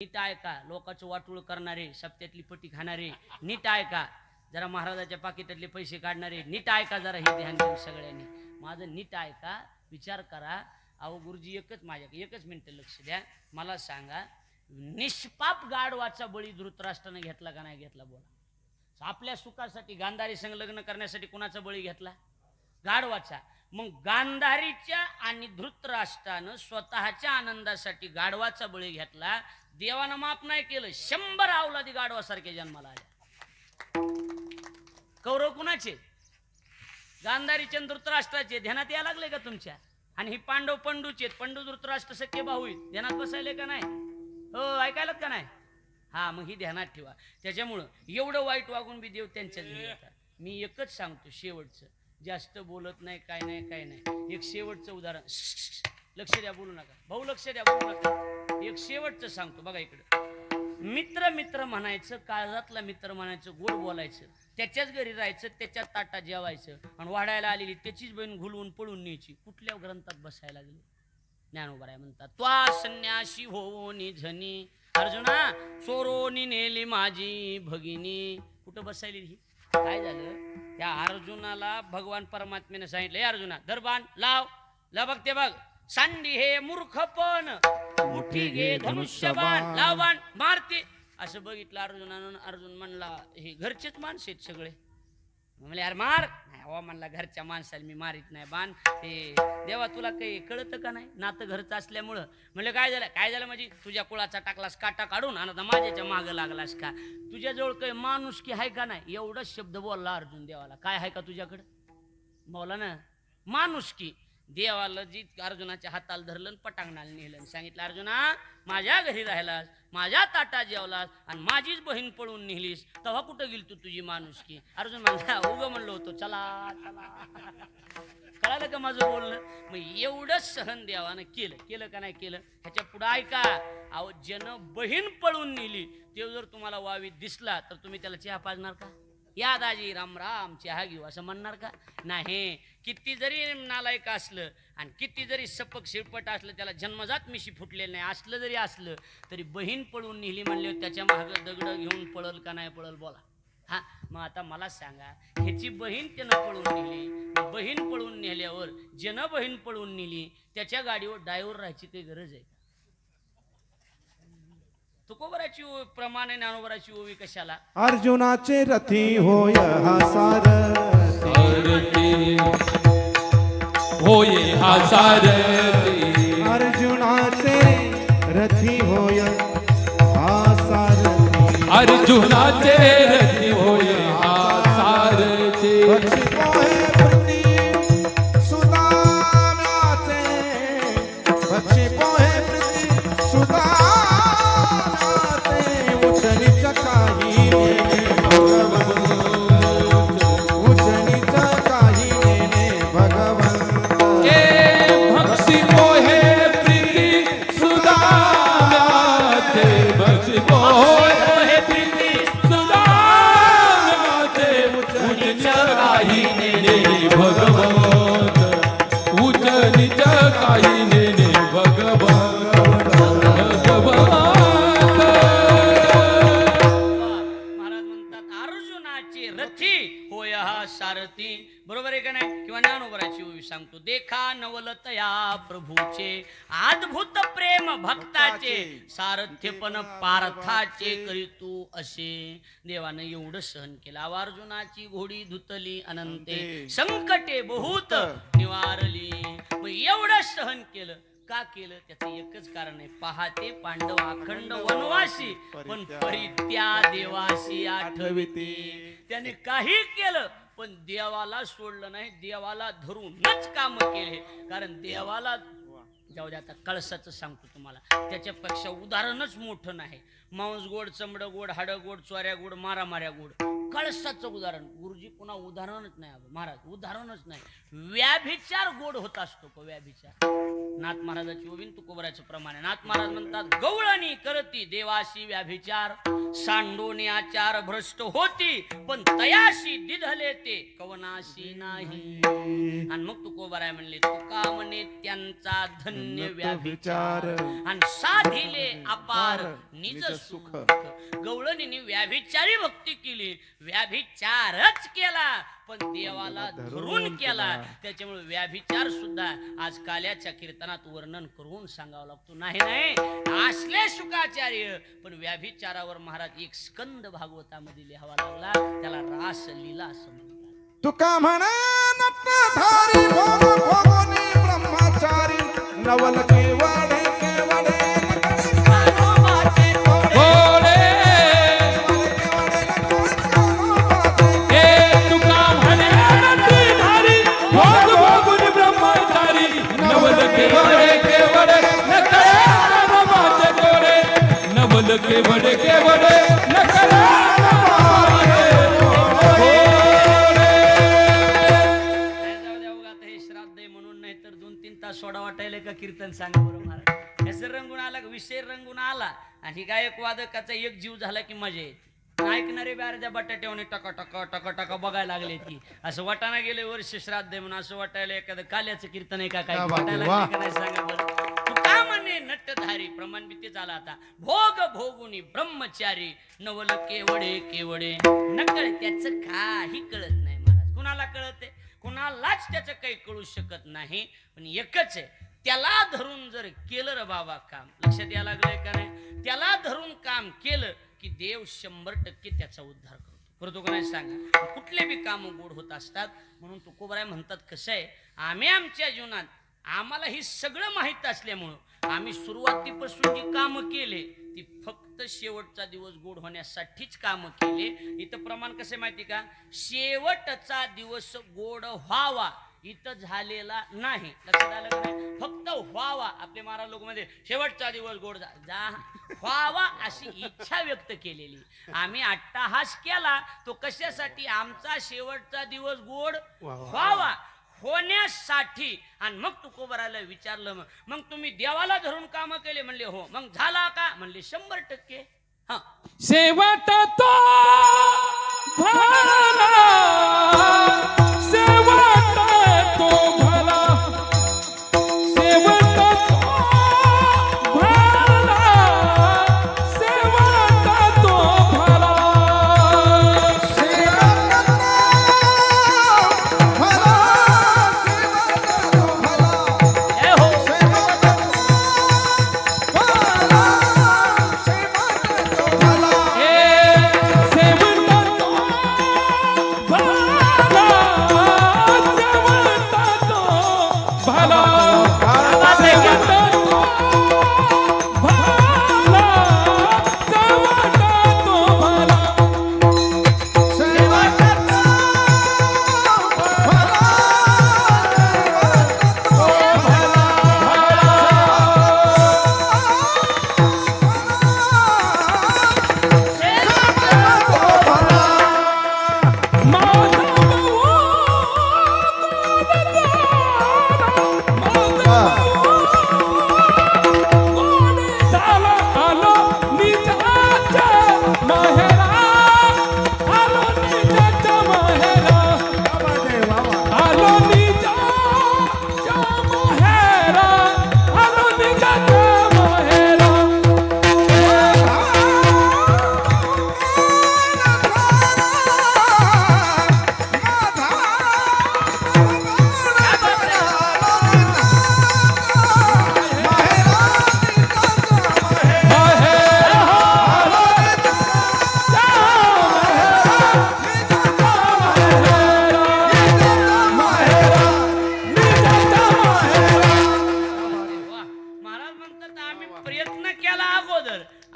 नीट ऐका लोकांचं वाटूळ करणारे सप्त्यातली पटी खाणारे नीट ऐका जरा महाराजाच्या पाकिटातले पैसे काढणारे नीट ऐका जरा हे ध्यान देऊ सगळ्यांनी. माझं नीट ऐका विचार करा. अहो गुरुजी एकच माझ्या एकच मिनिट लक्ष द्या. मला सांगा निष्पाप गाडवाचा बळी धृतराष्ट्रानं घेतला का नाही घेतला बोला? आपल्या सुखासाठी गांधारी संलग्न करण्यासाठी कुणाचा बळी घेतला? गाडवाचा मग गांधारीच्या आणि धृतराष्ट्रानं स्वतःच्या आनंदासाठी गाढवाचा बळी घेतला. देवानं माफ नाही केलं शंभर अवलादी गाढवासारखे जन्माला आल्या कौरव कुणाचे? गांधारीचे धृतराष्ट्राचे. ध्यानात यायला लागले का तुमच्या? आणि ही पांडव पंडूचे आहेत. पंडू धृतराष्ट्र सख्य भाऊ ध्यानात बसायले का नाही? हो ऐकायलात का नाही? हा मग ही ध्यानात ठेवा. त्याच्यामुळं एवढं वाईट वागून बी देव त्यांच्या मी एकच सांगतो शेवटचं. जास्त बोलत नाही काय नाही काय नाही. एक शेवटचं उदाहरण. लक्ष द्या बोलू नका. भाऊ लक्ष द्या बोलू नका. एक शेवटचं सांगतो बघा इकडं. मित्र मित्र म्हणायचं काळजातला मित्र म्हणायचं गोड बोलायचं. त्याच्याच घरी राहायचं त्याच्याच ताटात जेवायचं. आणि वाढायला आलेली त्याचीच बहीण घुलवून पळून न्यायची. कुठल्या ग्रंथात बसायला लागले? ज्ञानोबराय म्हणतात त्वा संन्याशी हो निझनी अर्जुना चोरोनी नेली माझी भगिनी. कुठं बसायली ही? काय झालं? त्या अर्जुनाला भगवान परमात्म्याने सांगितलं अर्जुना दरबान लाव ला बघ ते बघ. सांडी हे मूर्खपण मुठी घे धनुष्यबाण लाव बाण मारते. असं बघितलं अर्जुनानं. अर्जुन म्हणला हे घरचेच माणसं आहेत सगळे. म्हणले यार मार. नाही हो म्हणला घरच्या माणसाला मी मारित नाही बाण. ते देवा तुला काही कळतं का नाही? नातं घरचं असल्यामुळं. म्हणलं काय झालं? काय झालं म्हणजे तुझ्या कुळाचा टाकलास काटा काढून आणि आता माझ्याच्या मागं लागलास का? तुझ्याजवळ काही माणूस की आहे का नाही? एवढाच शब्द बोलला अर्जुन देवाला. काय आहे का तुझ्याकडं? बोला ना. माणूस की. देवाला जी अर्जुनाच्या हाताला धरलं पटांगणाला नेलं सांगितलं अर्जुना माझ्या घरी राहिलास माझ्या ताटा जेवलास आणि माझीच बहीण पळून नेलीस तेव्हा कुठं गेली तू तुझी माणूस की अर्जुन म्हणला उगं म्हणलो होतो चला चला. कळालं का माझं बोलणं? मग एवढं सहन देवानं केलं. केलं का नाही केलं? ह्याच्या पुढं ऐका अहो जन बहीण पळून नेली ते जर तुम्हाला वावी दिसला तर तुम्ही त्याला चहा पाजणार का? या दाजी राम राम चहा घेऊ असं म्हणणार का? नाही. किती जरी नालायक असलं आणि किती जरी सपक शिरपट असलं त्याला जन्मजात मिशी फुटलेलं नाही. असलं जरी असलं तरी बहीण पळून नेली म्हणले त्याच्या मागं दगड घेऊन पळल का नाही पळल बोला. हा मग आता मला सांगा ह्याची बहीण त्यानं पळून नेली बहीण पळून नेल्यावर ज्यानं बहीण पळून नेली त्याच्या गाडीवर ड्रायव्हर राहायची काही गरज आहे का? तुकोबराची प्रमाणे ज्ञानोबराची ओवी कशाला? अर्जुनाचे रथी होय हा सार. सारथी होये हा सारथी अर्जुनाचे रथी होय हा सारथी अर्जुनाचे भगवंत देखा नवलत या प्रभूचे अद्भुत प्रेम भक्ताचे सारथ्य पण पार्थाचे करीतू असे. देवानं एवढं सहन केलं. अहो, अर्जुनाची घोडी धुतली अनंते. संकटे बहुत निवारली. मग एवढं सहन केलं. का केलं? त्याचं एकच कारण आहे. पहाते पांडव अखंड वनवासी पण परित्या देवाशी आठविते. त्याने काही केलं पण देवाला सोडलं नाही देवाला धरूनच काम केले. कारण देवाला जाऊ दे आता कळसाचं सांगतो तुम्हाला त्याच्यापेक्षा उदाहरणच मोठं नाही. मांस गोड चमड गोड हाड गोड चोऱ्या गोड मारा माऱ्या गोड कळसाचं उदाहरण. गुरुजी पुन्हा उदाहरणच नाही महाराज उदाहरणच नाही. व्याभिचार गोड होत असतो व्याभिचार? नाथ महाराजाची ओवीन तुकोबराचं प्रमाण. आहे नाथ महाराज म्हणतात गवळणी करती देवाशी व्याभिचार सांडोने आचार भ्रष्ट होती पण तयाशी दिधले ते कवनाशी नाही. आणि मग तू कोबराय म्हणले तुका म्हणे त्यांचा धन्य व्याभिचार? आणि साधिले अपार निज सुख. गवळणीने व्याभिचारी भक्ती केली. व्याभिचारच केला. पण देवाला धरून केला. त्याच्यामुळे व्याभिचार सुद्धा आज काल्याच्या कीर्तनात वर्णन करून सांगावं लागतो. नाही नाही. असले शुकाचार्य पण व्याभिचारावर महाराज एक स्कंद भागवतामध्ये लिहावा लागला. त्याला रास लीला असं म्हणतात तुका म्हणे ब्रह्मचारी नवल केवडे कीर्तन सांगा बरं महाराज. कसं रंगून आला का? विषय रंगून आला. आणि गायक वादकाचा एक जीव झाला की मजा येते. ऐकणारे बी अर्ध्या बटाट्याने टका टका टका टका बघायला लागले की असं वाटाणा गेले वर्ष श्राद्ध म्हणून असं वाटायला एखादं काल्याचं कीर्तन आहे का काय? वाटायला सांगा बरं. म्हणे नटधारी प्रमाण तेच आला आता. भोग भोगुनी ब्रह्मचारी नवल केवडे केवडे. नकळ त्याचं काही कळत नाही महाराज. कुणाला कळत? आहे कुणालाच त्याचं काही कळू शकत नाही. पण एकच आहे त्याला धरून जर केलं र बाबा काम लक्षात यायला लागलंय का नाही? त्याला धरून काम केलं की देव शंभर टक्के त्याचा उद्धार करतो. करतो का नाही सांगा? कुठले बी काम गोड होत असतात म्हणून तुकोबराय म्हणतात कसं आहे? आम्ही आमच्या जीवनात आम्हाला हे सगळं माहीत असल्यामुळं आम्ही सुरुवातीपासून जी कामं केले ती फक्त शेवटचा दिवस गोड होण्यासाठीच कामं केले. इथं प्रमाण कसं आहे माहिती का? शेवटचा दिवस गोड व्हावा. इथं झालेला नाही. लक्षात आलं नाही? फक्त व्हावा. आपले महाराज लोक मध्ये शेवटचा दिवस गोड जा. व्हावा अशी इच्छा व्यक्त केलेली. आम्ही अट्टाहास केला. तो कशासाठी? आमचा शेवटचा दिवस गोड व्हावा. होण्यासाठी. आणि मग तू कोबराला विचारलं मग मग तुम्ही देवाला धरून काम केले? म्हणले हो. मग झाला का? म्हणले शंभर टक्के. हा. शेवट तो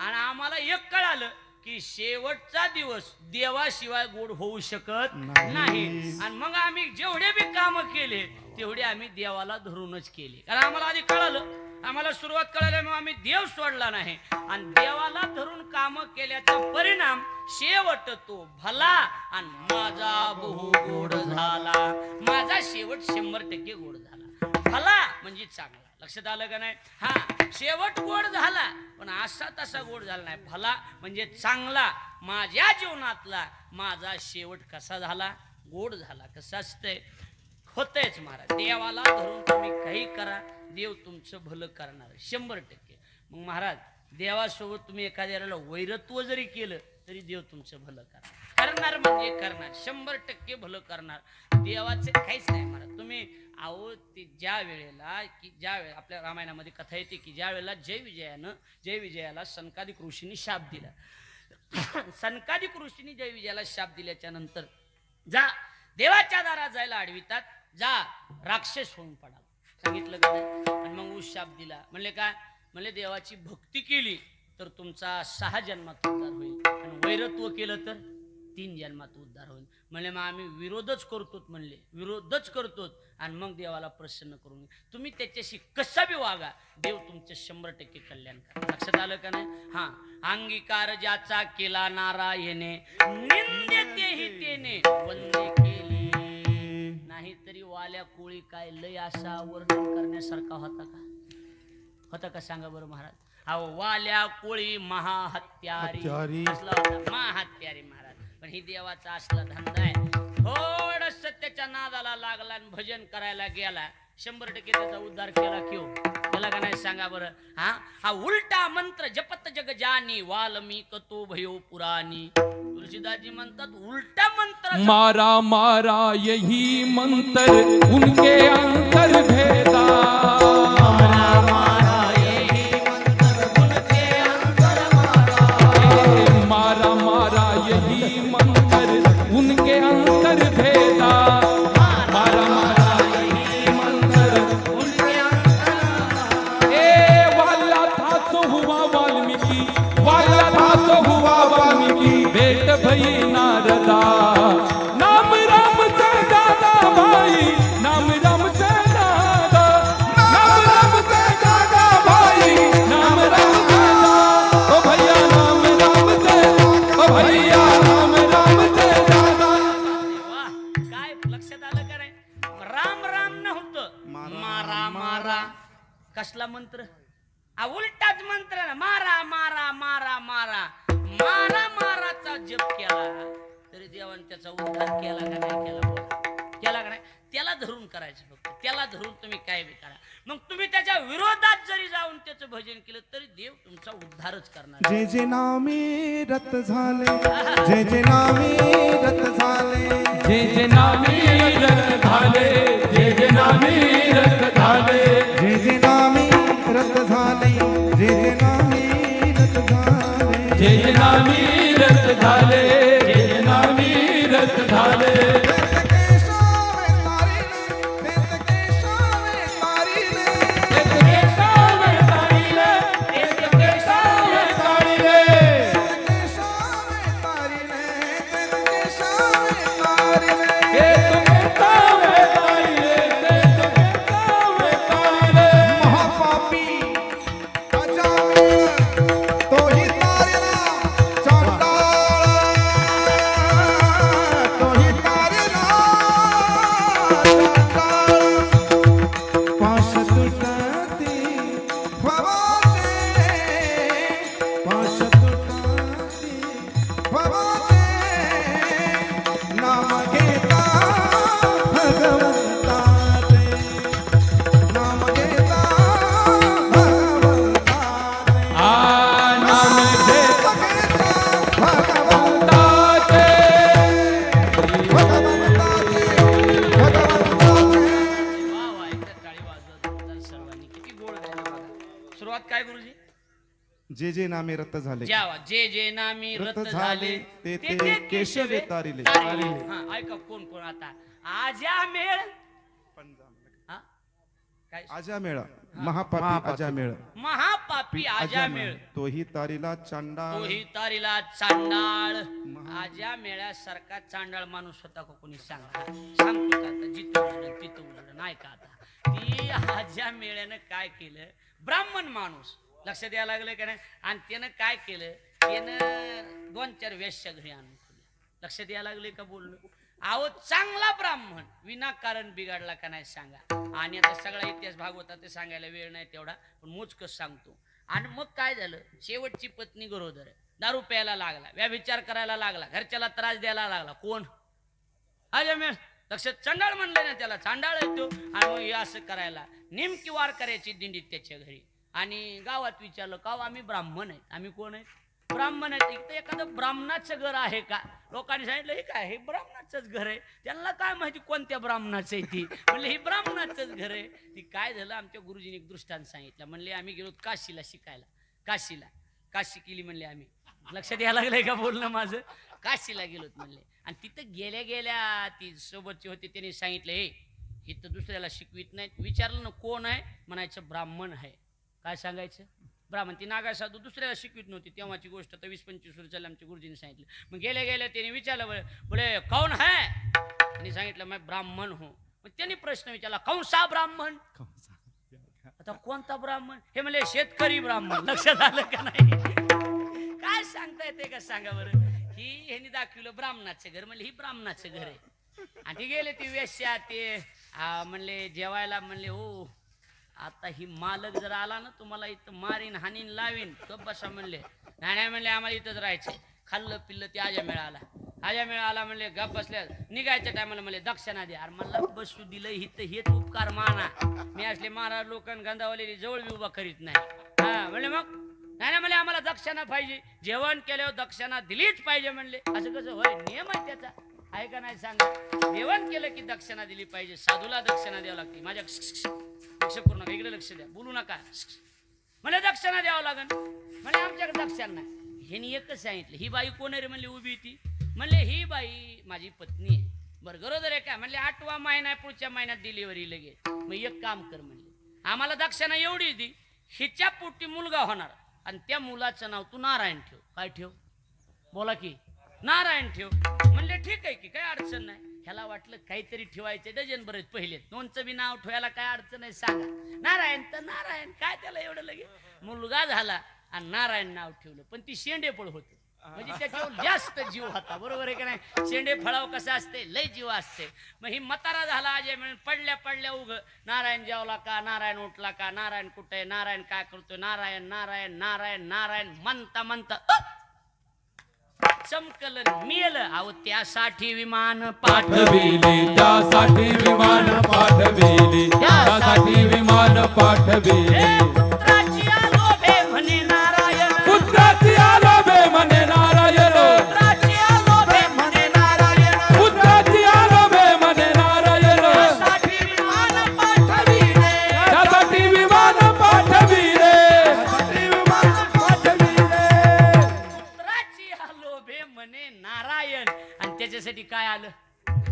आणि आम्हाला एक कळालं की शेवटचा दिवस देवाशिवाय गोड होऊ शकत नाही. आणि मग आम्ही जेवढे बी काम केले तेवढे आम्ही देवाला धरूनच केले. कारण आम्हाला आधी कळालं. आम्हाला सुरुवात कळाली मग आम्ही देव सोडला नाही. आणि देवाला धरून काम केल्याचा परिणाम शेवट तो भला आणि माझा बहु गोड झाला. माझा शेवट शंभर टक्के गोड झाला. भला म्हणजे चांगला. लक्षात आलं का नाही? हा शेवट गोड झाला. पण असा तसा गोड झाला नाही. भला म्हणजे चांगला. माझ्या जीवनातला माझा शेवट कसा झाला? गोड झाला. कसं असतंय? होतंयच महाराज. देवाला धरून तुम्ही काही करा. देव तुमचं भलं करणार शंभर टक्के. मग महाराज देवासोबत तुम्ही एखाद्याला वैरत्व जरी केलं तरी देव तुमचं भलं करणार. करणार म्हणजे करणार. शंभर टक्के भलं करणार. देवाचं काहीच नाही महाराज तुम्ही अहो ते ज्या वेळेला की ज्या वेळेला आपल्या रामायणामध्ये कथा येते की ज्या वेळेला जय विजयानं जय विजयाला सनकादिक ऋषींनी शाप दिला. सनकादिक ऋषींनी जय विजयाला शाप दिल्याच्या नंतर जा देवाच्या दारात जायला आडवितात. जा राक्षस होऊन पडाल. सांगितलं का आणि मग ऊस शाप दिला. म्हणले काय म्हणजे देवाची भक्ती केली तर तुमचा सहा जन्मात उद्धार होईल. आणि वैरत्व केलं तर तीन जन्मात उद्धार होईल. म्हणले मग आम्ही विरोधच करतो म्हणले. विरोधच करतो आणि मग देवाला प्रसन्न करून तुम्ही त्याच्याशी कसा बी वागा. देव तुमचे शंभर टक्के कल्याण करा लक्षात आलं का नाही? हा. अंगीकार ज्याचा केला नारायणे निंद्यतेही तेने. वंदे केली. नाहीतरी वाल्या कोळी काय लय असा वर्णन करण्यासारखा होता का? होता का सांगा बरं महाराज? अहो वाल्या कोळी महाहत्यारी. हत्यारी. असला होता. महाहत्यारी महाराज. पण ही देवाचा असला धंदा आहे. थोडस त्याच्या नादाला लागला आणि भजन करायला गेला. शंभर टक्के त्याचा उद्धार केला क्यों त्याला का नाही सांगा बरं? हा? हा उलटा मंत्र जपत जग जानी वाल्मिक तो भयो पुराणी तुलसीदासजी म्हणतात उलटा मंत्र मारा मारा यही मंत्र उनके अंतर भेदा कसला मंत्र? हा उलटाच मंत्र ना. मारा मारा मारा मारा. मारा माराचा जप केला. तरी देवाने त्याचा उद्धार केला का नाही केला केला का नाही? धरून करायचं फक्त. त्याला धरून तुम्ही काय बी करा. मग तुम्ही त्याच्या विरोधात जरी जाऊन त्याचं भजन केलं तरी देव तुमचा उद्धारच करणार. जे जे नामी रत झाले जे जे नामी रत झाले जे जे नामी रथ झाले जे जे नामी रथ झाले. जे जे नामी रत झाले जे जे नामी रत झाले. जे जे नामी रथ झाले जे जे नामी रथ झाले. नामे रत झाले. जे जे नामी रत झाले, ते ते केशवे तारिले. हा ऐका कोण कोण आता. आज्या मेळ. हा? काय? आजा मेळा. महापापी आजा मेळ. महापापी आज्या मेळ. तोही तारीला चांडा तोही तारीला चांडाळ. आज्या मेळ्यासारखा चांडाळ माणूस होता का कोणी सांगा? सांगतो का आता? जिथं तिथं उजडं नाही का आता? ती आज्या मेळ्यानं काय केलं? ब्राह्मण माणूस. लक्ष द्यायला लागलं का नाही? आणि त्यानं काय केलं? त्यानं दोन चार वेश्या घरी आणून ठेवल्या. द्यायला यायला लागले का बोललो आहो चांगला ब्राह्मण. विनाकारण बिघडला का नाही सांगा. आणि आता सगळा इतिहास भागवता ते सांगायला वेळ नाही तेवढा. पण मोजकच सांगतो. आणि मग काय झालं? शेवटची पत्नी गरोदर आहे. दारू प्यायला लागला. व्याभिचार करायला लागला. घरच्याला त्रास द्यायला लागला. कोण? अजमेर लक्षात चांडाळ म्हणलं ना त्याला. चांडाळ येतो आणि मग हे असं करायला. नेमकी वार करायची दिंडीत त्याच्या घरी. आणि गावात विचारलं का आम्ही ब्राह्मण आहेत आम्ही कोण आहेत? ब्राह्मण आहेत. इथं एखादं ब्राह्मणाचं घर आहे का? लोकांनी सांगितलं हे काय हे ब्राह्मणाचंच घर आहे. त्यांना काय माहिती कोणत्या ब्राह्मणाचं आहे ती? म्हणले हे ब्राह्मणाचंच घर आहे. ती काय झालं आमच्या गुरुजीने एक दृष्टांत सांगितलं. म्हणले आम्ही गेलो काशीला शिकायला. काशीला. काशी केली म्हणले आम्ही. लक्षात यायला लागलंय का बोलणं माझं? काशीला गेलोत म्हणले. आणि तिथं गेल्या गेल्या ती सोबतचे होते त्यांनी सांगितलं हे इथं दुसऱ्याला शिकवित नाहीत. विचारलं ना कोण आहे? म्हणायचं ब्राह्मण आहे. काय सांगायचं? ब्राह्मण ती नागा साधू दुसऱ्याला शिकवित नव्हती. तेव्हाची गोष्ट तर वीस पंचवीस वर्षाला आमच्या गुरुजीने सांगितलं. मग गेल्या गेल्या त्याने विचारलं बोले कौन है? त्यांनी सांगितलं मैं ब्राह्मण हो. मग त्यांनी प्रश्न विचारला कौन सा ब्राह्मण? आता कोणता ब्राह्मण? हे म्हणले शेतकरी ब्राह्मण. लक्षात आलं का नाही? काय सांगता येते का सांगा बरं? ही ह्यांनी दाखवलं ब्राह्मणाचं घर म्हणले ही ब्राह्मणाचं घर आहे. आणि गेले ते वेश्या ते म्हणले जेवायला म्हणले हो आता ही मालक जर आला ना तुम्हाला इथं मारीन हानीन लावीन कप बसा म्हणले नाही म्हणले आम्हाला इथंच राहायचंय. खाल्लं पिल्लं ते आजा मिळाला आजा मिळाला म्हणले गप बसल्या निघायच्या टायमाला म्हणले दक्षिणा द्या. अरे मला बसू दिलं हित हेच उपकार माना. मी असले महाराज लोकांना गंधावलेली जवळ बी उभा करीत नाही. हा म्हणले मग? नाही म्हणले आम्हाला दक्षिणा पाहिजे. जेवण केल्यावर दक्षिणा दिलीच पाहिजे म्हणले. असं कसं? होय नियम आहे त्याचा. आहे का नाही सांगा? जेवण केलं की दक्षिणा दिली पाहिजे. साधूला दक्षिणा द्यावं लागते. माझ्या लक्ष करू नका इकडे लक्ष द्या. बोलू नका. मला दक्षिणा द्यावं लागेल म्हणजे आमच्याकडे दक्षिणा नाही. ह्यानी एकच सांगितलं ही बाई कोण आहे रे? म्हणली उभी ती म्हणले ही बाई माझी पत्नी आहे. बरं गरोदर आहे का? म्हणले आठवा महिना पुढच्या महिन्यात डिलिव्हरी लगे मग एक काम कर म्हणले आम्हाला दक्षिणा एवढी दी हिच्या पोटी मुलगा होणार आणि त्या मुलाचं नाव तू नारायण ठेव. काय ठेव? बोला की. नारायण ठेव. म्हणले ठीक आहे की काय अडचण नाही. ह्याला वाटलं काहीतरी ठेवायचे डझन बरेच पहिले. दोनचं बी नाव ठेवायला काय अडचण आहे सांगा. नारायण तर नारायण. काय त्याला एवढं लगे मुलगा झाला आणि नारायण नाव ठेवलं. पण ती शेंडेफळ होते. म्हणजे त्याच्यावर जास्त जीव होता. बरोबर आहे का नाही? शेंडे फळाव कसं असते? लय जीव असते. मग ही मतारा झाला अजय म्हणून पडल्या पडल्या उग नारायण जेवला का? नारायण उठला का? नारायण कुठे आहे? नारायण काय करतोय? नारायण नारायण नारायण नारायण म्हणता म्हणता चमकल मेल अहो त्यासाठी विमान पाठविले. त्यासाठी विमान पाठविले. त्यासाठी विमान पाठविले. पुत्राची आलोभे म्हणे नारायण. पुत्राची आलोबे म्हणे त्याच्यासाठी काय आलं?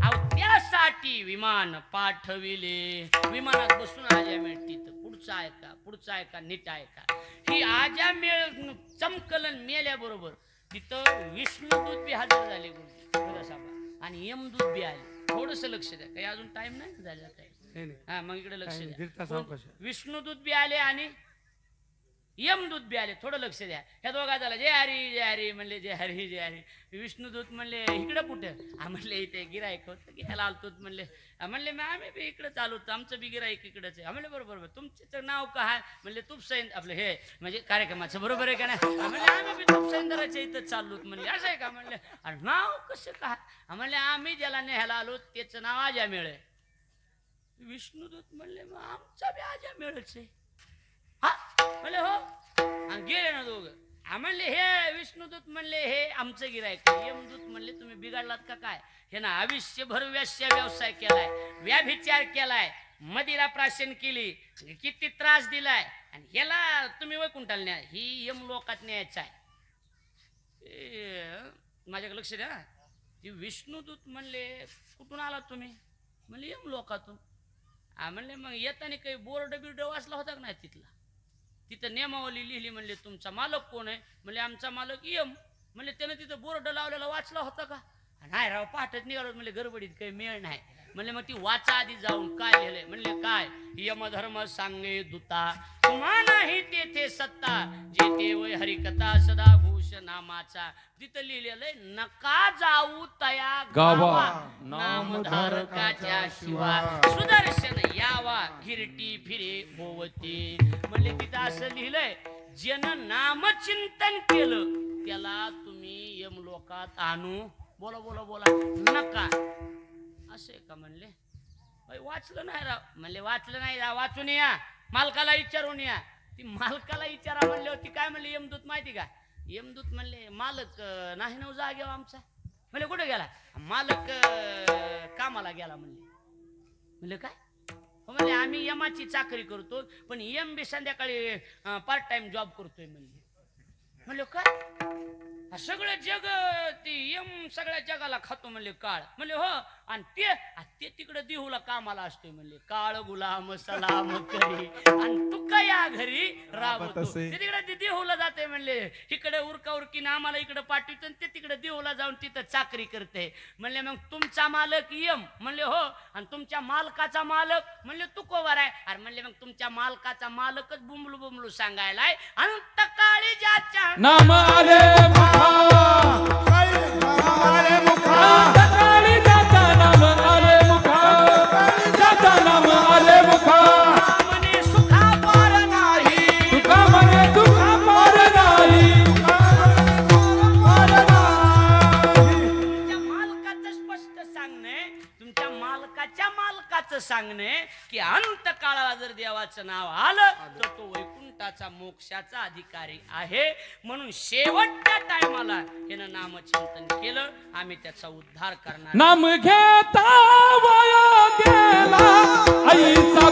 अहो त्यासाठी विमान पाठविले. विमानात बसून आजा मेळ तिथं. पुढचं ऐका पुढचं ऐका नीट ऐका ही आजा मेळ चमकलन मेल्याबरोबर तिथं विष्णुदूत बी हजर झाले गुरुजी आणि यमदूत बी आले. थोडस लक्ष द्या. काही अजून टाइम नाही? झाला काही हा मग इकडे लक्ष द्या. विष्णुदूत बी आले आणि यमदूत बी आले थोडं लक्ष द्या. ह्या दोघा झाला जय हरी जय हरी म्हणले जय हरी जय हरी. विष्णुदूत म्हणले इकडं कुठं म्हणले इथे गिरायक होतं. घ्यायला आलतोत म्हणले. म्हणले मग आम्ही बी इकडं चालू होतो. आमचं बी गिरायक इकडंच आहे. म्हणले बरोबर तुमचं नाव काय म्हणले तूप सैन आपलं हे म्हणजे कार्यक्रमाचं. बरोबर आहे का नाही? म्हणले आम्ही बी तूप सैंदराच्या इथं चाललोत म्हणले असं आहे का? म्हणले अरे नाव कसं काय म्हणले आम्ही ज्याला न्यायला आलो त्याचं नाव आजा मिळे विष्णुदूत म्हणले मग आमचा बी आजा मिळच आहे. म्हणले हो. आणि गेले ना दोघं. म्हणले हे विष्णुदूत म्हणले हे आमचं गिरायक यमदूत म्हणले तुम्ही बिघडलात का काय? हे ना आयुष्यभर व्यास्य व्यवसाय केलाय व्याभिचार केलाय मदिरा प्राशन केली किती त्रास दिलाय. आणि ह्याला तुम्ही वैकुंठाला न्या ही यम लोकात न्यायचं आहे. माझ्याकडे लक्ष द्या. ती विष्णुदूत म्हणले कुठून आलात तुम्ही? म्हणले यम लोकातून. म्हणले मग येताना काही बोर्ड बिर्ड वाचला होता का नाही तिथला? तिथं नियमावली लिहिली म्हणले तुमचा मालक कोण आहे? म्हणले आमचा मालक यम. म्हणले त्यानं तिथं बोर्ड लावलेला वाचला होता का? नाही राव पहाटच निघालो म्हणले गडबडीत काही मेळ नाही. म्हणले मग ती वाचा आधी जाऊन काय लिहिलंय? म्हणले काय? यमधर्म सांगे दुता तुम्हा नाही तेथे सत्ता जेथे वय हरिकथा सदा घोष नामाचा. तिथं लिहिलेलं आहे नका जाऊ तया गावा, नामधारकाच्या शिवा. सुदर्शन यावा हिरटी फिरे होवती. म्हणले तिथं असं लिहिलंय ज्यानं नामचिंतन केलं त्याला तुम्ही यमलोकात आणू. बोला बोला बोला नका. असे का म्हणले? वाचलं नाही राव. म्हणले वाचलं नाही राव वाचून या. मालकाला विचारून या. ती मालकाला विचारा म्हणले होती काय म्हणले यमदूत माहिती का? यमदूत म्हणले मालक नाही नाही नव जागेव हो आमचा. म्हणले कुठे गेला? मालक कामाला गेला म्हणले. म्हणले काय? म्हणजे आम्ही यमाची चाकरी करतो पण यम बी संध्याकाळी पार्ट टाइम जॉब करतोय म्हणले. म्हणले काय? सगळं जग ते यम सगळ्या जगाला खातो म्हणले काळ. म्हणले हो. आणि ते आ, ते तिकडे देहूला कामाला असतोय म्हणले काळ गुलाम सलाम करी. आणि तू काय या घरी राबतो असे. ते तिकडे ते देहूला जाते म्हणले इकडे उरका उरकीनं आम्हाला इकडे पाठवतो आणि ते तिकडे देहूला जाऊन तिथं चाकरी करते म्हणले मग तुमचा मालक यम. म्हणले हो. आणि तुमच्या मालकाचा मालक म्हणले तू कोवर आहे. अरे म्हणले मग तुमच्या मालकाचा मालकच बुमलू बुमलू सांगायलाय. अंत काळी ज्याच्या नाम आले मुखा. आले मुखा. मालकाचं सांगणे की अंत काळाला जर देवाचं नाव आलं तर तो वैकुंठाचा मोक्षाचा अधिकारी आहे. म्हणून शेवटच्या टायमाला यानं नामचिंतन केलं. आम्ही त्याचा उद्धार करणार. नाम घेता वया गेला आईचा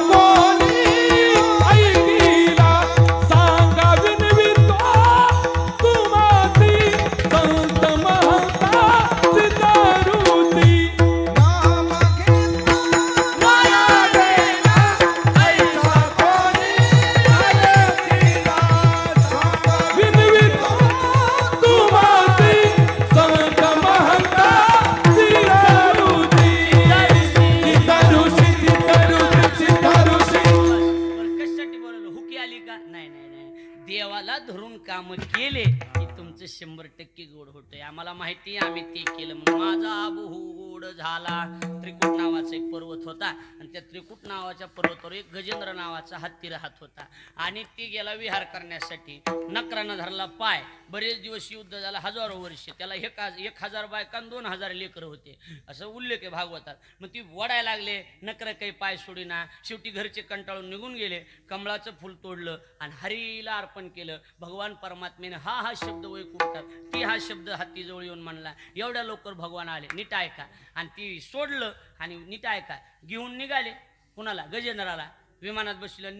गोड होते आम्हाला माहिती आम्ही ते केलं. माझा आबू गोड झाला. त्रिकूट नावाचा एक पर्वत होता. आणि त्या त्रिकूट नावाच्या पर्वतावर एक गजेंद्र नावाचा हत्ती राहत होता. आणि ती गेला विहार करण्यासाठी. नकरानं धरला पाय. बरेच दिवस युद्ध झाला हजारो वर्ष. त्याला एक एक हजार बायका दोन हजार लेकर होते. असं उल्लेख आहे भागवतात. मग ती वडायला लागले. नकर काही पाय सोडीना. शेवटी घरचे कंटाळून निघून गेले. कमळाचं फुल तोडलं आणि हरीला अर्पण केलं. भगवान परमात्मेने हा हा शब्द वैकुंठात. ती हा शब्द शब्द हत्तीजवळ येऊन म्हणला एवढ्या लवकर भगवान आले नीट ऐका. आणि ती सोडलं आणि नीट ऐका घेऊन निघाले. कुणाला? गजेंद्राला. विमानात बसलं